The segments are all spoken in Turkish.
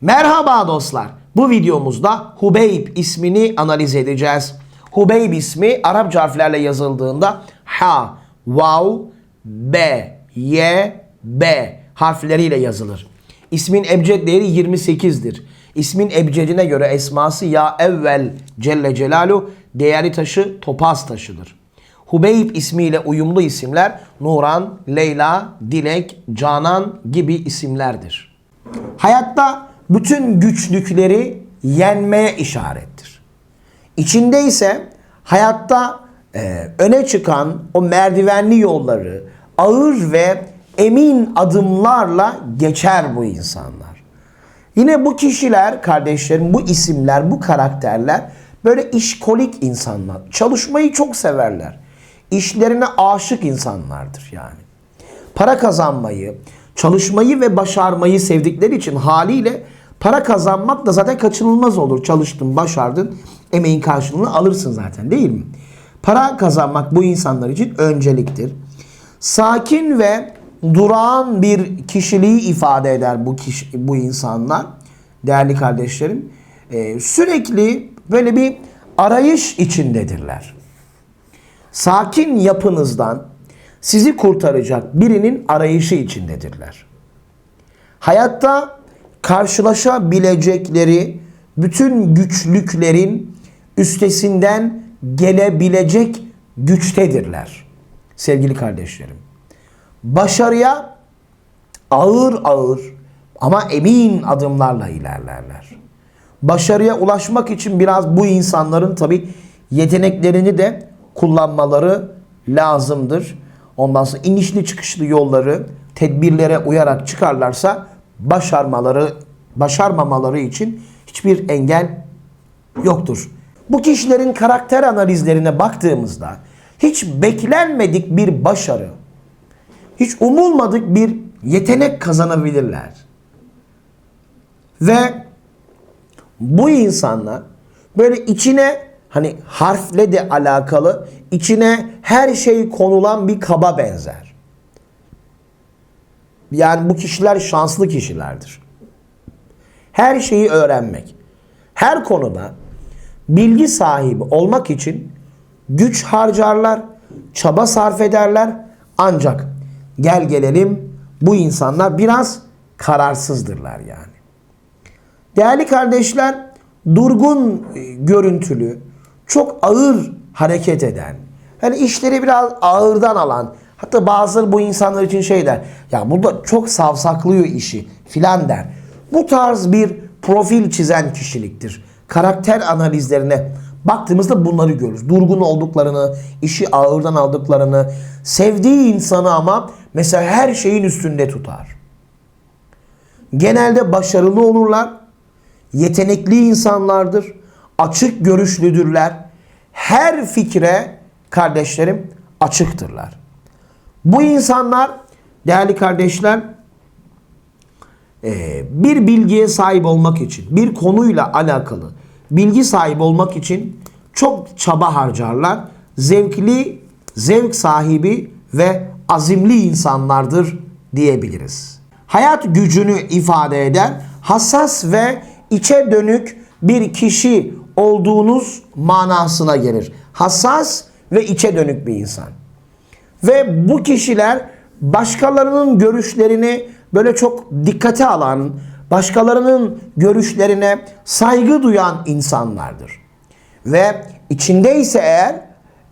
Merhaba dostlar. Bu videomuzda Hubeyb ismini analiz edeceğiz. Hubeyb ismi Arapça harflerle yazıldığında H, Vav, B, Y, B harfleriyle yazılır. İsmin ebced değeri 28'dir. İsmin ebcedine göre esması ya evvel Celle Celalu değerli taşı topaz taşıdır. Hubeyb ismiyle uyumlu isimler Nuran, Leyla, Dilek, Canan gibi isimlerdir. Hayatta bütün güçlükleri yenmeye işarettir. İçinde ise hayatta e, öne çıkan o merdivenli yolları ağır ve emin adımlarla geçer bu insanlar. Yine bu kişiler, kardeşlerim, bu isimler, bu karakterler böyle işkolik insanlar. Çalışmayı çok severler. İşlerine aşık insanlardır yani. Para kazanmayı, çalışmayı ve başarmayı sevdikleri için haliyle para kazanmak da zaten kaçınılmaz olur. Çalıştın, başardın, emeğin karşılığını alırsın zaten değil mi? Para kazanmak bu insanlar için önceliktir. Sakin ve durağan bir kişiliği ifade eder bu kişi, bu insanlar değerli kardeşlerim. Ee, sürekli böyle bir arayış içindedirler. Sakin yapınızdan sizi kurtaracak birinin arayışı içindedirler. Hayatta karşılaşabilecekleri bütün güçlüklerin üstesinden gelebilecek güçtedirler. Sevgili kardeşlerim. Başarıya ağır ağır ama emin adımlarla ilerlerler. Başarıya ulaşmak için biraz bu insanların tabi yeteneklerini de kullanmaları lazımdır. Ondan sonra inişli çıkışlı yolları tedbirlere uyarak çıkarlarsa başarmaları başarmamaları için hiçbir engel yoktur. Bu kişilerin karakter analizlerine baktığımızda hiç beklenmedik bir başarı, hiç umulmadık bir yetenek kazanabilirler. Ve bu insanlar böyle içine hani harfle de alakalı içine her şey konulan bir kaba benzer. Yani bu kişiler şanslı kişilerdir. Her şeyi öğrenmek, her konuda bilgi sahibi olmak için güç harcarlar, çaba sarf ederler. Ancak gel gelelim bu insanlar biraz kararsızdırlar yani. Değerli kardeşler, durgun e, görüntülü, çok ağır hareket eden, hani işleri biraz ağırdan alan, hatta bazıları bu insanlar için şey der, ya burada çok savsaklıyor işi filan der. Bu tarz bir profil çizen kişiliktir. Karakter analizlerine baktığımızda bunları görürüz. Durgun olduklarını, işi ağırdan aldıklarını, sevdiği insanı ama mesela her şeyin üstünde tutar. Genelde başarılı olurlar yetenekli insanlardır, açık görüşlüdürler. Her fikre kardeşlerim açıktırlar. Bu insanlar değerli kardeşler e, bir bilgiye sahip olmak için, bir konuyla alakalı bilgi sahibi olmak için çok çaba harcarlar. Zevkli, zevk sahibi ve azimli insanlardır diyebiliriz. Hayat gücünü ifade eden hassas ve içe dönük bir kişi olduğunuz manasına gelir. Hassas ve içe dönük bir insan. Ve bu kişiler başkalarının görüşlerini böyle çok dikkate alan, başkalarının görüşlerine saygı duyan insanlardır. Ve içindeyse eğer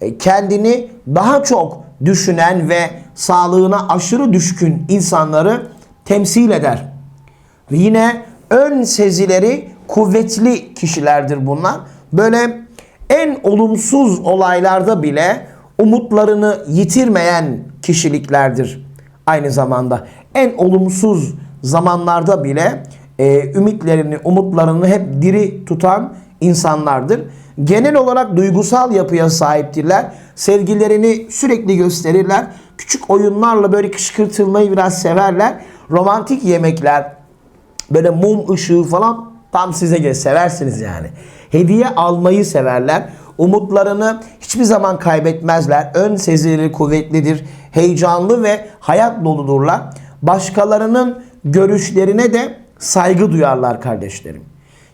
e, kendini daha çok düşünen ve sağlığına aşırı düşkün insanları temsil eder. Ve yine ön sezileri kuvvetli kişilerdir bunlar. Böyle en olumsuz olaylarda bile umutlarını yitirmeyen kişiliklerdir. Aynı zamanda en olumsuz zamanlarda bile e, ümitlerini, umutlarını hep diri tutan insanlardır. Genel olarak duygusal yapıya sahiptirler. Sevgilerini sürekli gösterirler. Küçük oyunlarla böyle kışkırtılmayı biraz severler. Romantik yemekler, böyle mum ışığı falan tam size göre seversiniz yani. Hediye almayı severler. Umutlarını hiçbir zaman kaybetmezler. Ön sezileri kuvvetlidir. Heyecanlı ve hayat doludurlar. Başkalarının görüşlerine de saygı duyarlar kardeşlerim.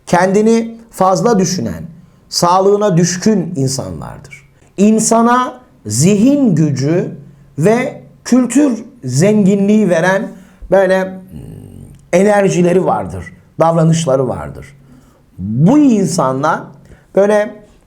Kendini fazla düşünen, sağlığına düşkün insanlardır. İnsana zihin gücü ve kültür zenginliği veren böyle hmm, enerjileri vardır, davranışları vardır. Bu insanlar böyle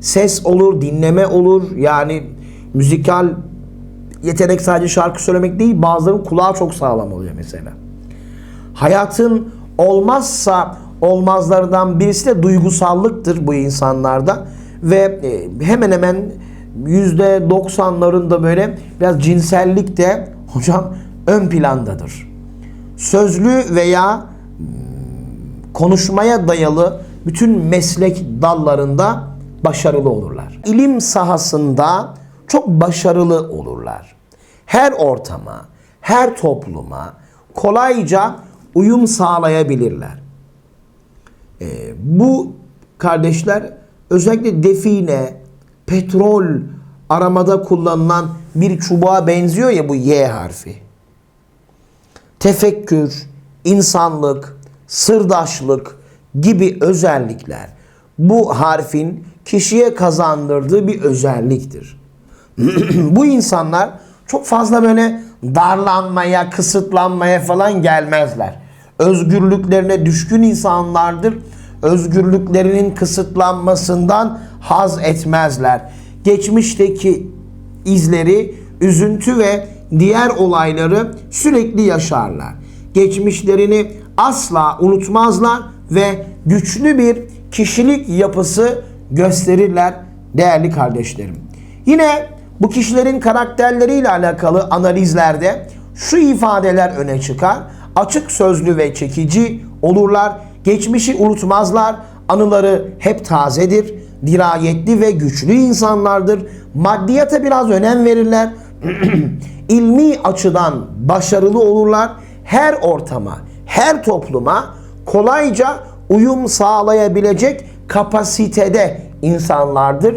ses olur, dinleme olur. Yani müzikal yetenek sadece şarkı söylemek değil, bazılarının kulağı çok sağlam oluyor mesela. Hayatın olmazsa olmazlardan birisi de duygusallıktır bu insanlarda ve e, hemen hemen yüzde 90'larında böyle biraz cinsellik de hocam ön plandadır sözlü veya hmm, konuşmaya dayalı bütün meslek dallarında başarılı olurlar. İlim sahasında çok başarılı olurlar. Her ortama, her topluma kolayca uyum sağlayabilirler. Ee, bu kardeşler özellikle define, petrol aramada kullanılan bir çubuğa benziyor ya bu Y harfi tefekkür, insanlık, sırdaşlık gibi özellikler bu harfin kişiye kazandırdığı bir özelliktir. bu insanlar çok fazla böyle darlanmaya, kısıtlanmaya falan gelmezler. Özgürlüklerine düşkün insanlardır. Özgürlüklerinin kısıtlanmasından haz etmezler. Geçmişteki izleri, üzüntü ve diğer olayları sürekli yaşarlar. Geçmişlerini asla unutmazlar ve güçlü bir kişilik yapısı gösterirler değerli kardeşlerim. Yine bu kişilerin karakterleriyle alakalı analizlerde şu ifadeler öne çıkar. Açık sözlü ve çekici olurlar. Geçmişi unutmazlar. Anıları hep tazedir. Dirayetli ve güçlü insanlardır. Maddiyata biraz önem verirler. ilmi açıdan başarılı olurlar. Her ortama, her topluma kolayca uyum sağlayabilecek kapasitede insanlardır.